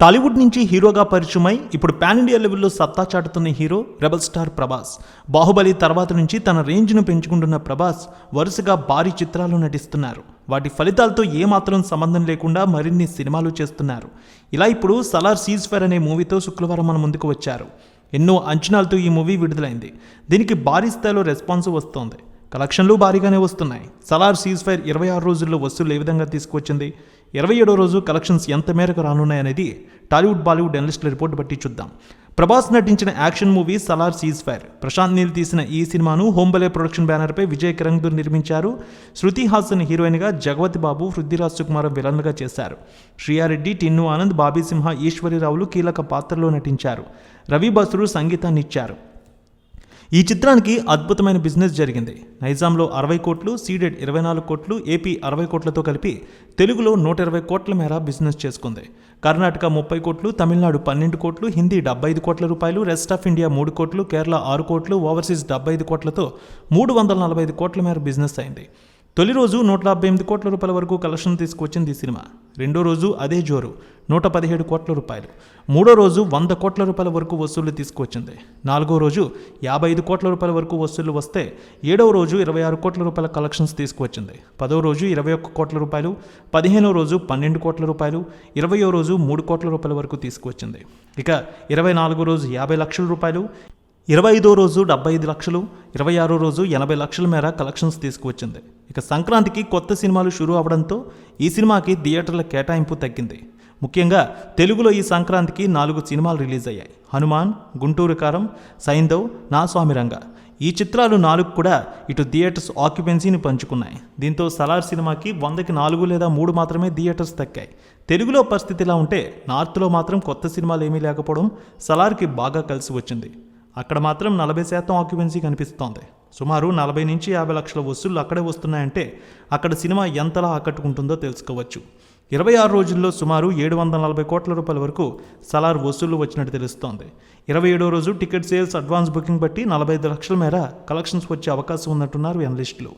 టాలీవుడ్ నుంచి హీరోగా పరిచయమై ఇప్పుడు పాన్ ఇండియా లెవెల్లో సత్తా చాటుతున్న hero rebel star Prabhas. Baahubali తర్వాత నుంచి తన రేంజ్ను పెంచుకుంటున్న ప్రభాస్ వరుసగా భారీ చిత్రాలు నటిస్తున్నారు. వాటి ఫలితాలతో ఏమాత్రం సంబంధం లేకుండా మరిన్ని సినిమాలు చేస్తున్నారు. ఇలా ఇప్పుడు సలార్ సీజ్ ఫైర్ అనే మూవీతో శుక్రవారం మన ముందుకు వచ్చారు. ఎన్నో అంచనాలతో ఈ మూవీ విడుదలైంది. దీనికి భారీ స్థాయిలో రెస్పాన్స్ వస్తోంది. కలెక్షన్లు భారీగానే వస్తున్నాయి. సలార్ సీజ్ ఫైర్ ఇరవై ఆరు రోజుల్లో వసూలు ఏ విధంగా తీసుకువచ్చింది? ఇరవై ఏడో రోజు కలెక్షన్స్ ఎంత మేరకు రానున్నాయనేది టాలీవుడ్ బాలీవుడ్ అనలిస్టుల రిపోర్ట్ బట్టి చూద్దాం. ప్రభాస్ నటించిన action movie Salaar cease fire Prashanth Neel తీసిన ఈ సినిమాను హోంబలే ప్రొడక్షన్ బ్యానర్పై విజయ్ కిరంగ్దూర్ నిర్మించారు. శృతి హాసన్ హీరోయిన్గా జగవతి బాబు పృథ్వీరాజ్ సుకుమార్ విలన్లుగా చేశారు. శ్రీయారెడ్డి టిన్ను ఆనంద్ బాబీ సింహ ఈశ్వరిరావులు కీలక పాత్రలో నటించారు. రవి బసురు సంగీతాన్ని ఇచ్చారు ఈ చిత్రానికి అద్భుతమైన బిజినెస్ జరిగింది. నైజాంలో అరవై కోట్లు సీడెడ్ ఇరవై నాలుగు కోట్లు ఏపీ అరవై కోట్లతో కలిపి తెలుగులో నూట ఇరవై కోట్ల మేర బిజినెస్ చేసుకుంది. కర్ణాటక ముప్పై కోట్లు తమిళనాడు పన్నెండు కోట్లు హిందీ డెబ్బై ఐదు కోట్ల రూపాయలు రెస్ట్ ఆఫ్ ఇండియా మూడు కోట్లు కేరళ ఆరు కోట్లు ఓవర్సీస్ డెబ్బై ఐదు కోట్లతో మూడు వందల నలభై ఐదు కోట్ల మేర బిజినెస్ అయింది. తొలి రోజు నూట డెబ్బై ఎనిమిది కోట్ల రూపాయల వరకు కలెక్షన్ తీసుకొచ్చింది ఈ సినిమా. రెండో రోజు అదే జోరు నూట పదిహేడు కోట్ల రూపాయలు. మూడో రోజు వంద కోట్ల రూపాయల వరకు వసూళ్ళు తీసుకువచ్చింది. నాలుగో రోజు యాభై ఐదు కోట్ల రూపాయల వరకు వసూళ్ళు వస్తే ఏడవ రోజు ఇరవై ఆరు కోట్ల రూపాయల కలెక్షన్స్ తీసుకువచ్చింది. పదో రోజు ఇరవై ఒక్క కోట్ల రూపాయలు పదిహేనో రోజు పన్నెండు కోట్ల రూపాయలు ఇరవయో రోజు మూడు కోట్ల రూపాయల వరకు తీసుకువచ్చింది. ఇక ఇరవై నాలుగో రోజు యాభై లక్షల రూపాయలు ఇరవై ఐదో రోజు డెబ్బై ఐదు లక్షలు ఇరవై ఆరో రోజు ఎనభై లక్షల మేర కలెక్షన్స్ తీసుకువచ్చింది. ఇక సంక్రాంతికి కొత్త సినిమాలు షురూ అవడంతో ఈ సినిమాకి థియేటర్ల కేటాయింపు తగ్గింది. ముఖ్యంగా తెలుగులో ఈ సంక్రాంతికి నాలుగు సినిమాలు రిలీజ్ అయ్యాయి. హనుమాన్ గుంటూరు కారం సైందవ్ నా స్వామిరంగ ఈ చిత్రాలు నాలుగు కూడా ఇటు థియేటర్స్ ఆక్యుపెన్సీని పంచుకున్నాయి. దీంతో సలార్ సినిమాకి వందకి నాలుగు లేదా మూడు మాత్రమే థియేటర్స్ దక్కాయి తెలుగులో పరిస్థితి ఇలా ఉంటే నార్త్లో మాత్రం కొత్త సినిమాలు ఏమీ లేకపోవడం సలార్కి బాగా కలిసి వచ్చింది. అక్కడ మాత్రం నలభై శాతం ఆక్యుపెన్సీ కనిపిస్తోంది. సుమారు నలభై నుంచి యాభై లక్షల వసూళ్ళు అక్కడే వస్తున్నాయంటే అక్కడ సినిమా ఎంతలా ఆకట్టుకుంటుందో తెలుసుకోవచ్చు. ఇరవై ఆరు రోజుల్లో సుమారు ఏడు వందల నలభై కోట్ల రూపాయల వరకు సలార్ వసూళ్ళు వచ్చినట్టు తెలుస్తోంది. ఇరవై ఏడో రోజు టికెట్ సేల్స్ అడ్వాన్స్ బుకింగ్ బట్టి నలభై ఐదు లక్షల మేర కలెక్షన్స్ వచ్చే అవకాశం ఉన్నట్టున్నారు ఎనలిస్టులు.